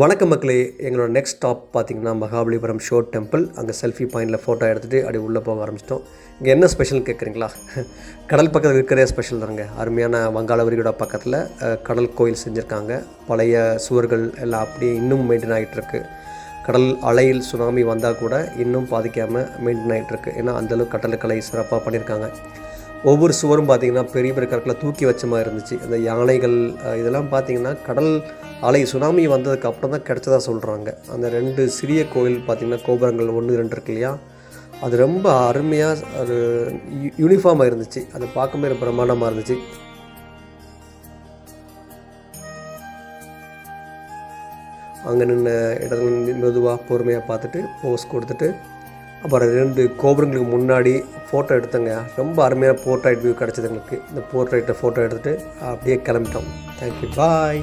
வணக்கம் மக்களே எங்களோட நெக்ஸ்ட் ஸ்டாப் பார்த்திங்கன்னா மகாபலிபுரம் ஷோ டெம்பிள். அங்கே செல்ஃபி பாயிண்டில் ஃபோட்டோ எடுத்துகிட்டு அப்படியே உள்ளே போக ஆரம்பிச்சிட்டோம். இங்கே என்ன ஸ்பெஷல்னு கேட்குறீங்களா கடல் பக்கத்தில் இருக்கிற ஸ்பெஷல் தாங்க அருமையான வங்காள வரியோட பக்கத்தில் கடல் கோயில் செஞ்சுருக்காங்க. பழைய சுவர்கள் எல்லாம் அப்படியே இன்னும் மெயின்டைன் ஆகிட்டுருக்கு கடல் அலையில் சுனாமி வந்தால் கூட இன்னும் பாதிக்காமல் மெயின்டைன் ஆகிட்டுருக்கு ஏன்னா அந்தளவுக்கு கடலுக்கலை சிறப்பாக பண்ணியிருக்காங்க ஒவ்வொரு சுவரும் பார்த்திங்கன்னா பெரிய பெரிய கற்களை தூக்கி வச்ச மாதிரி இருந்துச்சு. அந்த யானைகள் இதெல்லாம் பார்த்தீங்கன்னா கடல் அலை சுனாமி வந்ததுக்கு அப்புறம் தான் கிடச்சதா சொல்கிறாங்க அந்த ரெண்டு சிறிய கோயில் பார்த்திங்கன்னா கோபுரங்கள் ஒன்று ரெண்டு இருக்கு இல்லையா? அது ரொம்ப அருமையாக ஒரு யூனிஃபார்மாக இருந்துச்சு. அதை பார்க்கும்போது ரொம்ப பிரமாண்டமாக இருந்துச்சு. அங்கே நின்று இடங்கள் மெதுவாக பொறுமையாக பார்த்துட்டு போஸ் கொடுத்துட்டு அப்புறம் ரெண்டு கோபுரங்களுக்கு முன்னாடி ஃபோட்டோ எடுத்தங்க. ரொம்ப அருமையான போர்ட்ரைட் வியூ கிடச்சிது எங்களுக்கு. இந்த போர்ட்ரைட்டை ஃபோட்டோ எடுத்துகிட்டு அப்படியே கிளம்பிட்டோம். Thank you bye